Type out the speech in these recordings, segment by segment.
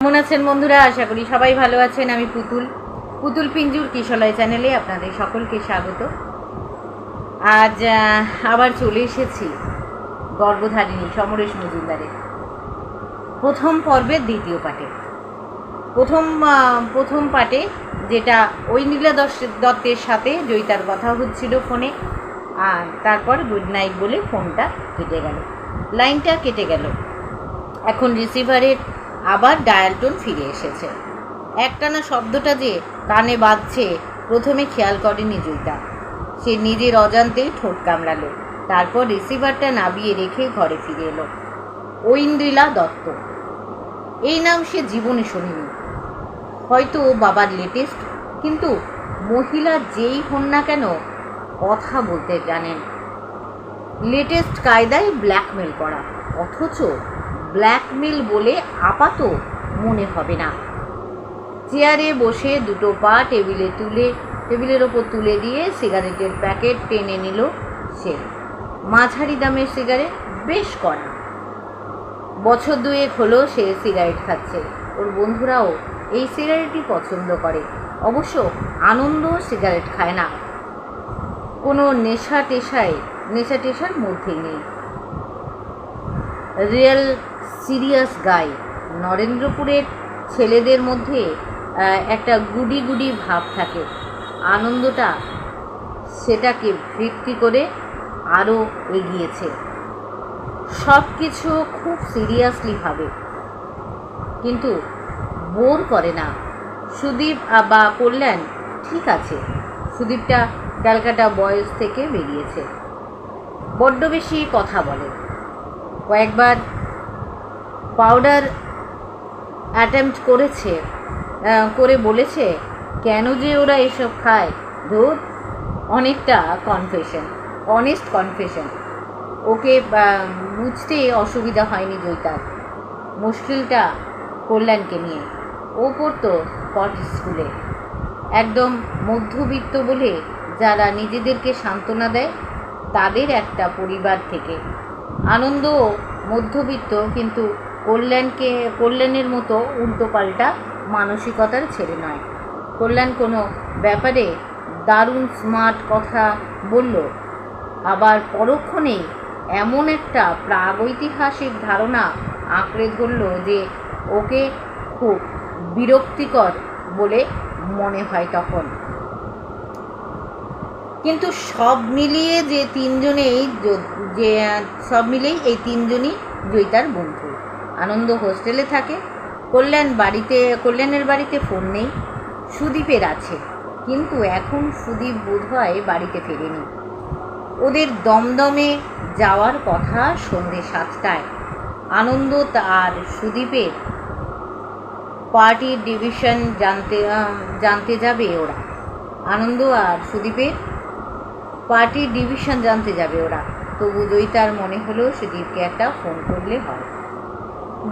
কেমন আছেন বন্ধুরা? আশা করি সবাই ভালো আছেন। আমি পুতুল। পুতুল পিঞ্জুর কিশলয় চ্যানেলে আপনাদের সকলকে স্বাগত। আজ আবার চলে এসেছি গর্ভধারিণী সমরেশ মজুমদারের প্রথম পর্বের দ্বিতীয় পাঠে। প্রথম প্রথম পাঠে যেটা ঐনীলা দশ- দত্তের সাথে জয়িতার কথা হচ্ছিল ফোনে, আর তারপর গুড নাইট বলে ফোনটা কেটে গেল। লাইনটা কেটে গেল। এখন রিসিভারের আবার ডায়াল টোন ফিরে এসেছে। একটানা শব্দটা যে কানে বাজছে, প্রথমে খেয়াল করেনি জয়িতা সে নিজের অজান্তেই ঠোঁট কামড়ালো, তারপর রিসিভারটা নাবিয়ে রেখে ঘরে ফিরে এলো। ঐন্দ্রিলা দত্ত। এই নাম সে জীবনে শোনেনি। হয়তো বাবার লেটেস্ট, কিন্তু মহিলা যেই হন না কেন কথা বলতে জানেন। লেটেস্ট কায়দায় ব্ল্যাকমেল করা, অথচ ব্ল্যাকমেল বলে আপাত মনে হবে না। চেয়ারে বসে দুটো পা টেবিলে তুলে, টেবিলের ওপর তুলে দিয়ে সিগারেটের প্যাকেট টেনে নিল সে। মাঝারি দামের সিগারেট, বেশ কড়া। বছর দুয়েক হলো সে সিগারেট খাচ্ছে। ওর বন্ধুরাও এই সিগারেটই পছন্দ করে। অবশ্য আনন্দ সিগারেট খায় না। কোনো নেশা টেশায় নেশা টেশার মধ্যেই নেই। রিয়েল সিরিয়াস গাই নরেন্দ্রপুরের ছেলেদের মধ্যে একটা গুডি গুডি ভাব থাকে। আনন্দটা সেটাকে ভিত্তি করে আরও এগিয়েছে। সব কিছু খুব সিরিয়াসলি ভাবে। কিন্তু বোর করে না। সুদীপ বা কল্যাণ, ঠিক আছে। সুদীপটা ক্যালকাটা বয়স থেকে বেরিয়েছে। বড্ড বেশি কথা বলে। কয়েকবার পাউডার অ্যাটেম্প্ট করেছে করে বলেছে, কেন যে ওরা এসব খায়? ধর, অনেকটা কনফেশন অনেস্ট কনফেশন ওকে বুঝতে অসুবিধা হয়নি জয়িতার, মুশকিলটা কল্যাণকে নিয়ে। ও পড়তো কট স্কুলে, একদম মধ্যবিত্ত বলে যারা নিজেদেরকে সান্ত্বনা দেয়, তাদের একটা পরিবার থেকে। আনন্দও মধ্যবিত্ত, কিন্তু কল্যাণকে, কল্যাণের মতো উল্টোপাল্টা মানসিকতার ছেলে নয়। কল্যাণ কোনো ব্যাপারে দারুণ স্মার্ট কথা বলল, আবার পরক্ষণেই এমন একটা প্রাগৈতিহাসিক ধারণা আঁকড়ে ধরল যে ওকে খুব বিরক্তিকর বলে মনে হয় তখন। কিন্তু সব মিলিয়ে যে তিনজনেই যে সব মিলেই এই তিনজনই জয়িতার বন্ধু। আনন্দ হোস্টেলে থাকে। কল্যাণ বাড়িতে, কল্যাণের বাড়িতে ফোন নেই। সুদীপের আছে। কিন্তু এখন সুদীপ বোধহয় বাড়িতে ফেরেনি। ওদের দমদমে যাওয়ার কথা সন্ধে সাতটায়। আনন্দ আর সুদীপের পার্টির ডিভিশন জানতে জানতে যাবে ওরা। আনন্দ আর সুদীপের পার্টির ডিভিশন জানতে যাবে ওরা। তবু জয়িতার মনে হলো সুদীপকে একটা ফোন করলে হয়।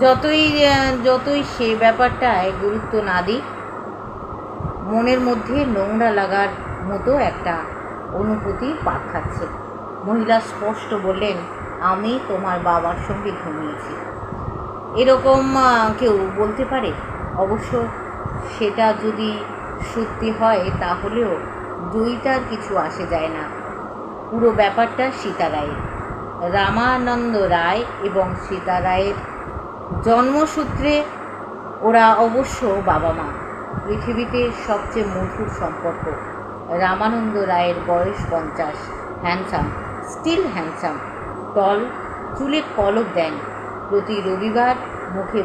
যতই যতই সে ব্যাপারটায় গুরুত্ব না দিক, মনের মধ্যে নোংরা লাগার মতো একটা অনুভূতি পাক খাচ্ছে। মহিলা স্পষ্ট বললেন, আমি তোমার বাবার সঙ্গে ঘুমিয়েছি। এরকম কেউ বলতে পারে? অবশ্য সেটা যদি সত্যি হয়, তাহলেও জয়িতার কিছু আসে যায় না। পুরো ব্যাপারটা সীতা রায়ের রামানন্দ রায় এবং সীতা রায়ের জন্মসূত্রে ওরা অবশ্য বাবা মা। পৃথিবীতে সবচেয়ে মধুর সম্পর্ক রামানন্দ রায়ের বয়স পঞ্চাশ। হ্যান্ডসাম স্টিল হ্যান্ডসাম টল চুলে কলক দেন প্রতি রবিবার, মুখে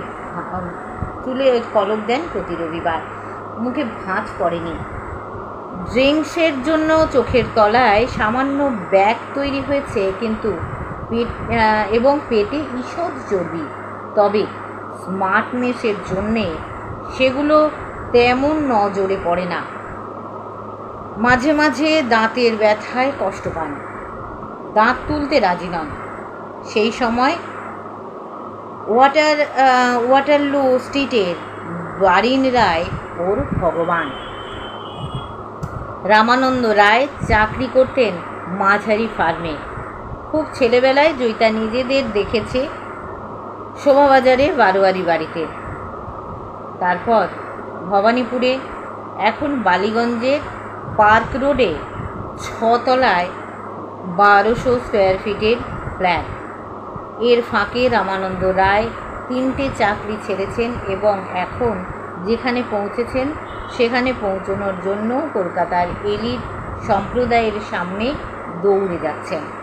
চুলে কলক দেন প্রতি রবিবার, মুখে ভাঁজ পড়েনি। ড্রিঙ্কসের জন্য চোখের তলায় সামান্য ব্যাগ তৈরি হয়েছে, কিন্তু পেট এবং পেটে ঈষৎ চর্বি। তবে স্মার্টনেসের জন্যে সেগুলো তেমন নজরে পড়ে না। মাঝে মাঝে দাঁতের ব্যথায় কষ্ট পান। দাঁত তুলতে রাজি নন। সেই সময় ওয়াটার ওয়াটারলু স্ট্রিটের বারিন রায় ওর ভগবান। রামানন্দ রায় চাকরি করতেন মাঝারি ফার্মে। খুব ছেলেবেলায় জয়িতা নিজেদের দেখেছে শোভাবাজারে বারোয়ারি বাড়িতে। তারপর ভবানীপুরে, এখন বালিগঞ্জের পার্ক রোডে ছতলায় বারোশো স্কোয়ার ফিটের ফ্ল্যাট। এর ফাঁকে রামানন্দ রায় তিনটে চাকরি ছেড়েছেন এবং এখন যেখানে পৌঁছেছেন, সেখানে পৌঁছানোর জন্য কলকাতার এলিট সম্প্রদায়ের সামনে দৌড়ে যাচ্ছেন।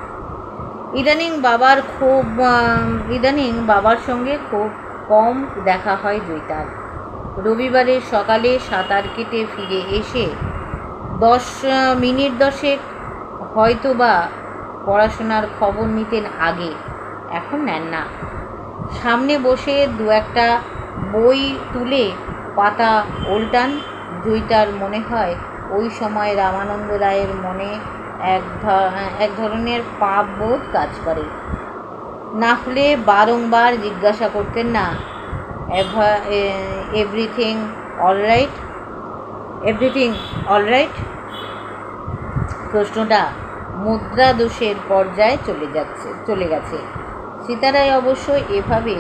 ইদানিং বাবার খুব ইদানিং বাবার সঙ্গে খুব কম দেখা হয় জয়িতার রবিবারে সকালে সাঁতার কেটে ফিরে এসে দশ মিনিট দশেক হয়তো বা পড়াশোনার খবর নিতেন আগে, এখন নেন না। সামনে বসে দু একটা বই তুলে পাতা ওল্টান জয়িতার মনে হয় ওই সময় রামানন্দ রায়ের মনে এক এক ধরনের পাপ বোধ কাজ করে। না হলে বারংবার জিজ্ঞাসা করতেন না এভরিথিং অলরাইট এভরিথিং অলরাইট প্রশ্নটা মুদ্রা দোষের পর্যায়ে চলে যাচ্ছে, চলে গেছে। সীতারায় অবশ্য এভাবে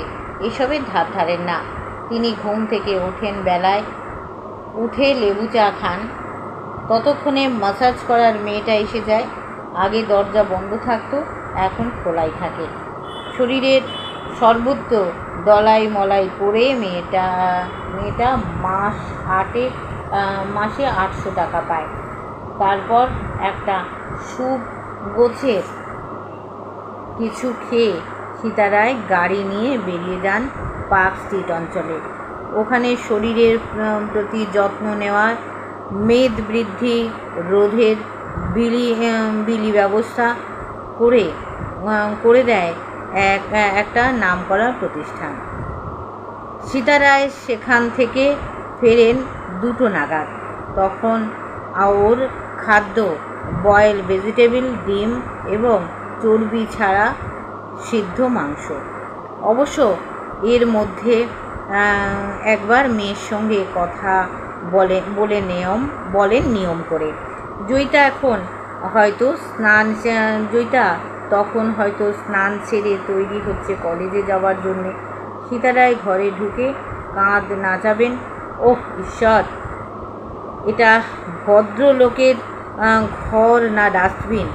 এসবের ধার ধারেন না। তিনি ঘুম থেকে ওঠেন বেলায়, উঠে লেবু চা খান। ততক্ষণে মাসাজ করার মেয়েটা এসে যায়। আগে দরজা বন্ধ থাকতো, এখন খোলাই থাকে। শরীরের সর্বত্র দলাই মলাই পড়ে মেয়েটা মেয়েটা মাস আটে মাসে আটশো টাকা পায়। তারপর একটা সুপ গোছের কিছু খেয়ে সীতারায় গাড়ি নিয়ে বেরিয়ে যান পার্ক স্ট্রিট অঞ্চলে। ওখানে শরীরের প্রতি যত্ন নেওয়ার মেদ বৃদ্ধি, রোধের বিলি বিলি ব্যবস্থা করে করে দেয় এক, একটা নামকরা প্রতিষ্ঠান। সীতারায় সেখান থেকে ফেরেন দুটো নাগাদ। তখন ওর খাদ্য, বয়েল ভেজিটেবল, ডিম এবং চর্বি ছাড়া সিদ্ধ মাংস। অবশ্য এর মধ্যে একবার মেয়ের সঙ্গে কথা বলে বলে নিয়ম বলেন নিয়ম করে। জয়িতা এখন হয়তো স্নান জয়িতা তখন হয়তো স্নান সেরে তৈরি হচ্ছে কলেজে যাওয়ার জন্যে। সীতারায় ঘরে ঢুকে কাঁধ নাচাবেন। ওহ, ঈশ্বর! এটা ভদ্রলোকের ঘর না ডাস্টবিন?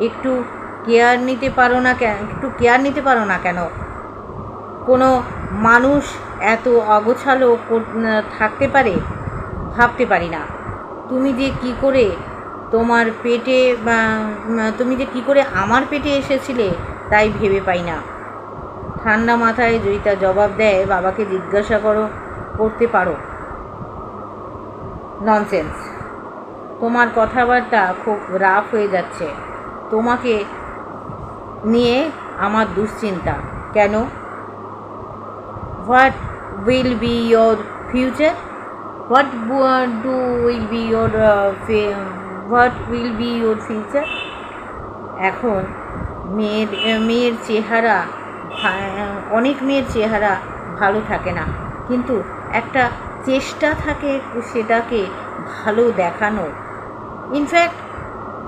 একটু কেয়ার নিতে পারো না কেন একটু কেয়ার নিতে পারো না কেন? কোনো মানুষ এত অগোছালো থাকতে পারে? ভাবতে পারি না। তুমি যে কি করে তোমার পেটে তুমি যে কি করে আমার পেটে এসেছিলে তাই ভেবে পাই না। ঠান্ডা মাথায় যদি জয়িতা জবাব দেয়, বাবাকে জিজ্ঞাসা করো, করতে পারো। ননসেন্স তোমার কথাবার্তা খুব রাফ হয়ে যাচ্ছে। তোমাকে নিয়ে আমার দুশ্চিন্তা। কেন? What will be your future what do will be your what will be your future এখন মেয়ের মেয়ের চেহারা অনেক মেয়ের চেহারা ভালো থাকে না। কিন্তু একটা চেষ্টা থাকে সেটাকে ভালো দেখানো। ইনফ্যাক্ট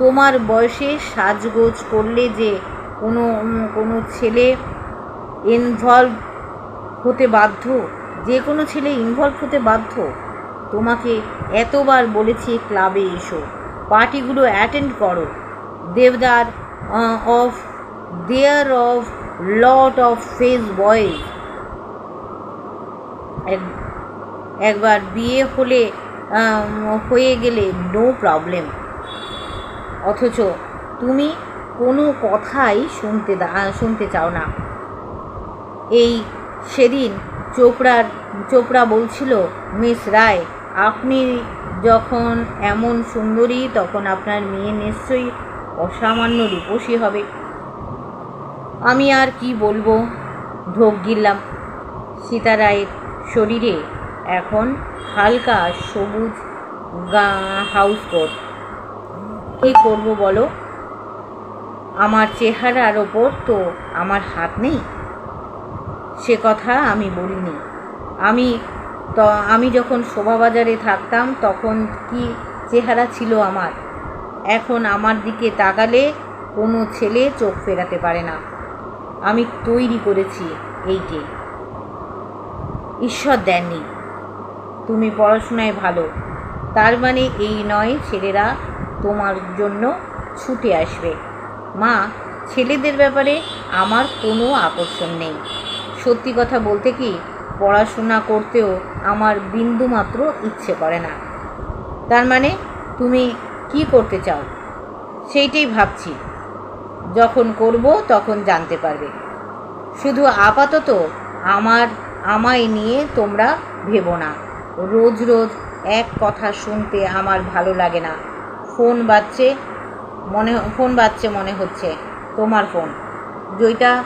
তোমার বয়সে সাজগোজ করলে যে কোনো কোনো ছেলে ইনভলভ হতে বাধ্য, যে কোনো ছেলে ইনভলভ হতে বাধ্য তোমাকে এতবার বলেছি ক্লাবে এসো। পার্টিগুলো অ্যাটেন্ড করো। দেবদার of there of lot of face boys একবার বিয়ে হলে হয়ে গেলে নো প্রবলেম অথচ তুমি কোনো কথাই শুনতে শুনতে চাও না। এই সেদিন চোপড়ার, চোপড়া বলছিল মিস রায় আপনি যখন এমন সুন্দরী, তখন আপনার মেয়ে নিশ্চয়ই অসামান্য রূপসী হবে। আমি আর কি বলব? ঢোক গিললাম। সীতারায়ের শরীরে এখন হালকা সবুজ গা, হাউস কোট কী করব বলো? আমার চেহারার ওপর তো আমার হাত নেই। সে কথা আমি বলিনি। আমি তো আমি যখন শোভাবাজারে থাকতাম, তখন কি চেহারা ছিল আমার? এখন আমার দিকে তাকালে কোনো ছেলে চোখ ফেরাতে পারে না। আমি তৈরি করেছি এইকে। ঈশ্বর দেননি। তুমি পড়াশোনায় ভালো। তার মানে এই নয় ছেলেরা তোমার জন্য ছুটে আসবে। মা, ছেলেদের ব্যাপারে আমার কোনো আকর্ষণ নেই। সত্যি কথা বলতে কি পড়াশোনা করতেও আমার বিন্দুমাত্র ইচ্ছে করে না। তার মানে তুমি কি করতে চাও? সেইটাই ভাবছি। যখন করব তখন জানতে পারবে। শুধু আপাতত আমার, আমায় নিয়ে তোমরা ভেবো না। রোজ রোজ এক কথা শুনতে আমার ভালো লাগে না। ফোন বাজছে মনে, ফোন বাজছে মনে হচ্ছে তোমার ফোন। জয়টা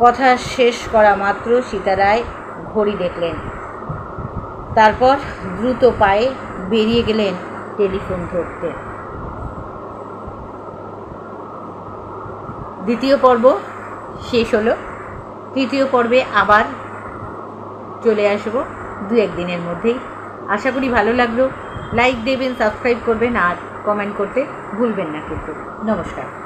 কথা শেষ করা মাত্র সীতারায় ঘড়ি দেখলেন। তারপর দ্রুত পায়ে বেরিয়ে গেলেন টেলিফোন ধরতে। দ্বিতীয় পর্ব শেষ হলো। তৃতীয় পর্বে আবার চলে আসব দু একদিনের মধ্যেই। আশা করি ভালো লাগল। লাইক দেবেন, সাবস্ক্রাইব করবেন আর কমেন্ট করতে ভুলবেন না কিন্তু। নমস্কার।